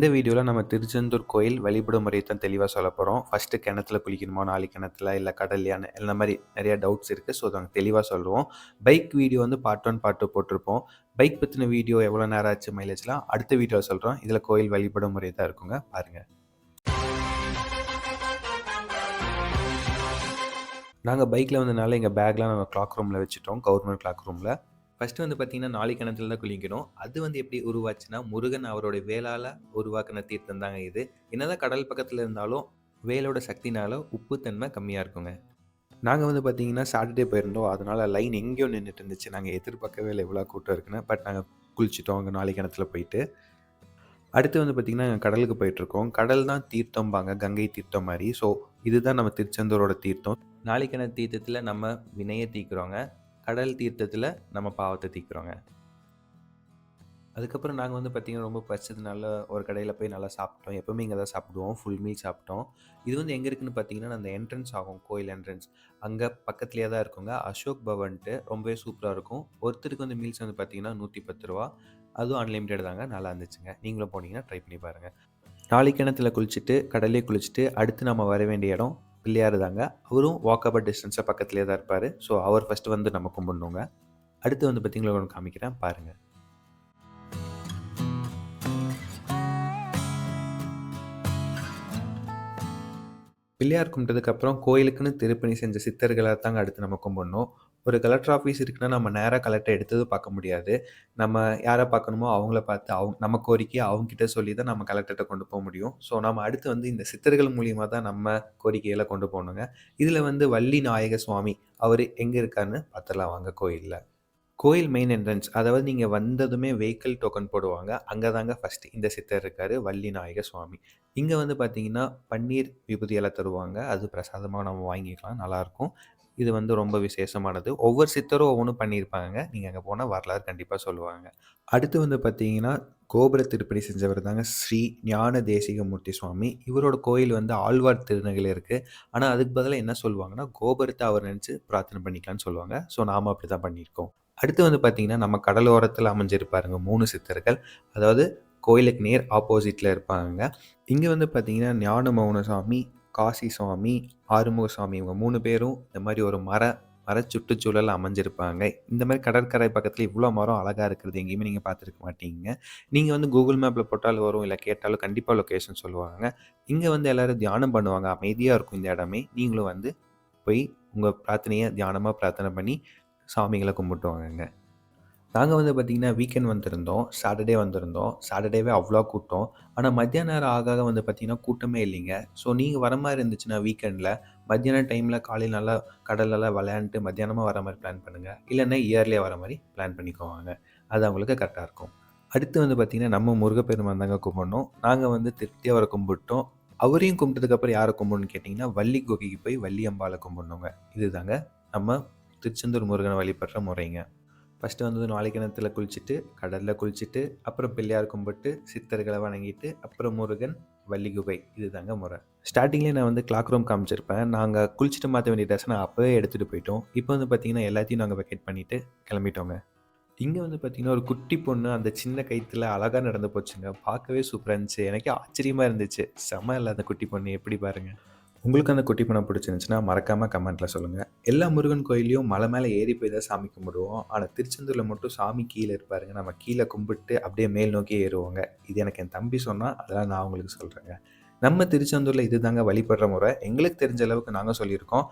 இந்த வீடியோவில் நம்ம திருச்செந்தூர் கோயில் வழிபடும் முறையை தான் தெளிவாக சொல்ல போகிறோம் ஃபஸ்ட்டு கிணத்துல குளிக்கணுமா? நாலு கிணத்துல? இல்லை கடல்லையான்னு இந்த மாதிரி நிறையா டவுட்ஸ் இருக்குது ஸோ நாங்கள் தெளிவாக சொல்லுவோம். பைக் வீடியோ வந்து பார்ட் ஒன் பார்ட் டூ போட்டிருப்போம். பைக் பற்றின வீடியோ எவ்வளோ நேரம் ஆச்சு மைலேஜ்லாம் அடுத்த வீடியோ சொல்கிறோம் இதில் கோயில் வழிபடும் முறை தான் இருக்குங்க? பாருங்கள் நாங்கள் பைக்கில் வந்தனால எங்கள் பேக்லாம் நாங்கள் கிளாக் ரூமில் வச்சுட்டோம். கவர்மெண்ட் கிளாக் ரூமில் ஃபஸ்ட்டு வந்து பார்த்திங்கன்னா நாளை கிணத்துல தான் குளிக்கணும். அது வந்து எப்படி உருவாச்சுன்னா முருகன் அவருடைய வேளால் உருவாக்கின தீர்த்தம் தாங்க இது. என்னதான் கடல் பக்கத்தில் இருந்தாலும் வேலோட சக்தினால உப்புத்தன்மை கம்மியாக இருக்குங்க. நாங்கள் வந்து பார்த்தீங்கன்னா சாட்டர்டே போயிருந்தோம். அதனால் லைன் எங்கேயோ நின்றுட்டு இருந்துச்சு. நாங்கள் எதிர்பார்க்கவே இல்லை எவ்வளோ கூட்டம் இருக்குன்னு. பட் நாங்கள் குளிச்சிட்டோம் அங்கே நாளை கிணத்துல போயிட்டு. அடுத்து வந்து பார்த்திங்கன்னா நாங்கள் கடலுக்கு போயிட்டுருக்கோம் கடல் தான் தீர்த்தம்பாங்க கங்கை தீர்த்தம் மாதிரி. ஸோ இதுதான் நம்ம திருச்செந்தூரோட தீர்த்தம். நாளைக்கான தீர்த்தத்தில் நம்ம வினையை தீக்கிறோங்க கடல் தீர்த்தத்தில் நம்ம பாவத்தை தீக்கிறோங்க அதுக்கப்புறம் நாங்கள் வந்து பார்த்திங்கன்னா ரொம்ப பச்சதுனால ஒரு கடையில் போய் நல்லா சாப்பிட்டோம். எப்போவுமே இங்கே தான் சாப்பிடுவோம். ஃபுல் மீல் சாப்பிட்டோம். இது வந்து எங்கே இருக்குதுன்னு பார்த்தீங்கன்னா அந்த என்ட்ரன்ஸ் ஆகும். கோயில் என்ட்ரன்ஸ் அங்கே பக்கத்துலேயே தான் இருக்குங்க. அசோக் பவன்ட்டு ரொம்பவே சூப்பராக இருக்கும். ஒருத்தருக்கு வந்து மீல்ஸ் வந்து பார்த்தீங்கன்னா நூற்றி பத்து ரூபா. அதுவும் அன்லிமிட்டட் தாங்க. நல்லா இருந்துச்சுங்க. நீங்களும் போனீங்கன்னா ட்ரை பண்ணி பாருங்கள் நாளைக்கு கிணத்துல குளிச்சுட்டு கடலே குளிச்சுட்டு அடுத்து நம்ம வர வேண்டிய இடம் பிள்ளையார் தாங்க அவரும் வாக்கபட் டிஸ்டன்ஸாக பக்கத்துலேயே தான் இருப்பார். ஸோ அவர் ஃபஸ்ட்டு வந்து நம்ம கும்பிடணுங்க. அடுத்து வந்து பார்த்திங்களா ஒன்று காமிக்கிறேன். பாருங்கள் பிள்ளையார் கும்பிட்டதுக்கப்புறம் கோயிலுக்குன்னு திருப்பணி செஞ்ச சித்தர்களாக தாங்க அடுத்து நம்ம கும்பிடணும். ஒரு கலெக்டர் ஆஃபீஸ் இருக்குன்னா நம்ம நேராக கலெக்டர் எடுத்தது பார்க்க முடியாது. நம்ம யாரை பார்க்கணுமோ அவங்கள பார்த்து அவங்க நம்ம கோரிக்கையை அவங்ககிட்ட சொல்லி தான் நம்ம கலெக்டர்கிட்ட கொண்டு போக முடியும். ஸோ நம்ம அடுத்து வந்து இந்த சித்தர்கள் மூலியமாக தான் நம்ம கோரிக்கையில கொண்டு போகணுங்க. இதில் வந்து வள்ளி நாயக சுவாமி அவர் எங்கே இருக்காருன்னு பார்த்துடலாம் வாங்க கோயிலில். கோயில் மெயின் என்ட்ரன்ஸ் அதாவது நீங்கள் வந்ததுமே வெஹிக்கிள் டோக்கன் போடுவாங்க. அங்கே தாங்க ஃபஸ்ட்டு இந்த சித்தர் இருக்கார் வள்ளி நாயக சுவாமி. இங்கே வந்து பார்த்தீங்கன்னா பன்னீர் விபூதியெல்லாம் தருவாங்க. அது பிரசாதமாக நம்ம வாங்கிக்கலாம் நல்லாயிருக்கும் இது வந்து ரொம்ப விசேஷமானது. ஒவ்வொரு சித்தரும் ஒவ்வொன்றும் பண்ணியிருப்பாங்க நீங்கள் அங்கே போனால் வரலாறு கண்டிப்பாக சொல்லுவாங்க. அடுத்து வந்து பார்த்தீங்கன்னா கோபுர திருப்பணி செஞ்சவர் தாங்க ஸ்ரீ ஞான தேசிகமூர்த்தி சுவாமி. இவரோட கோயில் வந்து ஆழ்வார் திருநகையில் இருக்குது ஆனால் அதுக்கு பதிலாக என்ன சொல்லுவாங்கன்னா கோபுரத்தை அவர் நினச்சி பிரார்த்தனை பண்ணிக்கலாம்னு சொல்லுவாங்க. ஸோ நாம் அப்படி தான் பண்ணியிருக்கோம். அடுத்து வந்து பார்த்திங்கன்னா நம்ம கடலோரத்தில் அமைஞ்சிருப்பாருங்க மூணு சித்தர்கள். அதாவது கோயிலுக்கு நேர் ஆப்போசிட்டில் இருப்பாங்க இங்கே வந்து பார்த்திங்கன்னா ஞான மௌன சுவாமி காசி சுவாமி ஆறுமுக சுவாமி இவங்க மூணு பேரும் இந்த மாதிரி ஒரு மர மர சுற்றுச்சூழல் அமைஞ்சிருப்பாங்க. இந்த மாதிரி கடற்கரை பக்கத்தில் இவ்வளோ மரம் அழகாக இருக்கிறது எங்கேயுமே நீங்கள் பார்த்துருக்க மாட்டீங்க. நீங்கள் வந்து கூகுள் மேப்பில் போட்டாலும் வரும் இல்லை கேட்டாலும் கண்டிப்பாக லொக்கேஷன் சொல்லுவாங்க. இங்கே வந்து எல்லோரும் தியானம் பண்ணுவாங்க. அமைதியாக இருக்கும் இந்த இடமே. நீங்களும் வந்து போய் உங்கள் பிரார்த்தனையை தியானமாக பிரார்த்தனை பண்ணி சாமிகளை கும்பிட்டு வாங்க நாங்கள் வந்து பார்த்திங்கன்னா வீக்கெண்ட் வந்திருந்தோம். சாட்டர்டே வந்திருந்தோம். சாட்டர்டேவே அவ்வளோ கூட்டம். ஆனால் மத்தியான நேரம் ஆக ஆக வந்து பார்த்திங்கன்னா கூட்டமே இல்லைங்க. ஸோ நீங்கள் வர மாதிரி இருந்துச்சுன்னா வீக்கெண்டில் மத்தியான டைமில் காலையில் நல்லா கடலெல்லாம் விளையாண்டுட்டு மத்தியானமாக வர மாதிரி பிளான் பண்ணுங்கள் இல்லைன்னா இயர்லியாக வர மாதிரி பிளான் பண்ணிக்கோங்க. அது அவங்களுக்கு கரெக்டாக இருக்கும். அடுத்து வந்து பார்த்திங்கன்னா நம்ம முருகப்பெருமான் தாங்க கும்பிடணும். நாங்கள் வந்து திருப்தியாக அவரை கும்பிட்டோம். அவரையும் கும்பிட்டதுக்கப்புறம் யாரை கும்பிடணும்னு கேட்டிங்கன்னா வள்ளி குகைக்கு போய் வள்ளி அம்பாவை கும்பிடணுங்க. இதுதாங்க நம்ம திருச்செந்தூர் முருகனை வழிபடுற முறைங்க. ஃபஸ்ட்டு வந்து நாளை கிணத்துல குளிச்சுட்டு கடலில் குளிச்சுட்டு அப்புறம் பிள்ளையார் கும்பிட்டு சித்தர்களை வணங்கிட்டு அப்புறம் முருகன் வள்ளிகுகை இது தாங்க முறை. ஸ்டார்டிங்லேயே நான் வந்து கிளாக் ரூம் காமிச்சிருப்பேன். நாங்கள் குளிச்சுட்டு மாற்ற வேண்டிய ட்ரெஸ் நான் அப்போவே எடுத்துகிட்டு போயிட்டோம். இப்போ வந்து பார்த்திங்கன்னா எல்லாத்தையும் நாங்கள் வெக்கேட் பண்ணிவிட்டு கிளம்பிட்டோங்க. இங்கே வந்து பார்த்திங்கன்னா ஒரு குட்டி பொண்ணு அந்த சின்ன கைத்தில் அழகாக நடந்து போச்சுங்க. பார்க்கவே சூப்பராக இருந்துச்சு. எனக்கே ஆச்சரியமாக இருந்துச்சு. செம்ம இல்லை அந்த குட்டி பொண்ணு. எப்படி பாருங்கள் உங்களுக்கு அந்த குட்டி பணம் பிடிச்சிருந்துச்சுன்னா மறக்காமல் கமெண்ட்டில் சொல்லுங்கள் எல்லா முருகன் கோயிலையும் மலை மேலே ஏறி போய் தான் சாமி கும்பிடுவோம். ஆனால் திருச்செந்தூரில் மட்டும் சாமி கீழே இருப்பாருங்க. நம்ம கீழே கும்பிட்டு அப்படியே மேல் நோக்கி ஏறுவோங்க. இது எனக்கு என் தம்பி சொன்னால் அதெல்லாம் நான் உங்களுக்கு சொல்கிறேங்க நம்ம திருச்செந்தூரில் இது தாங்க வழிபடுற முறை. எங்களுக்கு தெரிஞ்ச அளவுக்கு நாங்கள் சொல்லியிருக்கோம்.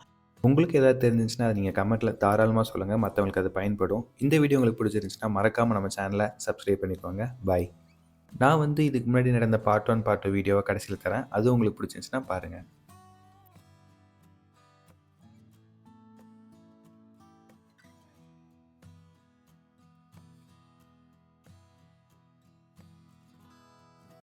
உங்களுக்கு ஏதாவது தெரிஞ்சிச்சுன்னா அதை நீங்கள் கமெண்ட்டில் தாராளமாக சொல்லுங்கள் மற்றவங்களுக்கு அது பயன்படும். இந்த வீடியோ உங்களுக்கு பிடிச்சிருந்துச்சுன்னா மறக்காமல் நம்ம சேனலை சப்ஸ்கிரைப் பண்ணிக்கோங்க. பாய் நான் வந்து இதுக்கு முன்னாடி நடந்த பார்ட் ஒன் பார்ட் டூ வீடியோவை கடைசியில் தரேன். அது உங்களுக்கு பிடிச்சிருந்துச்சுன்னா பாருங்கள்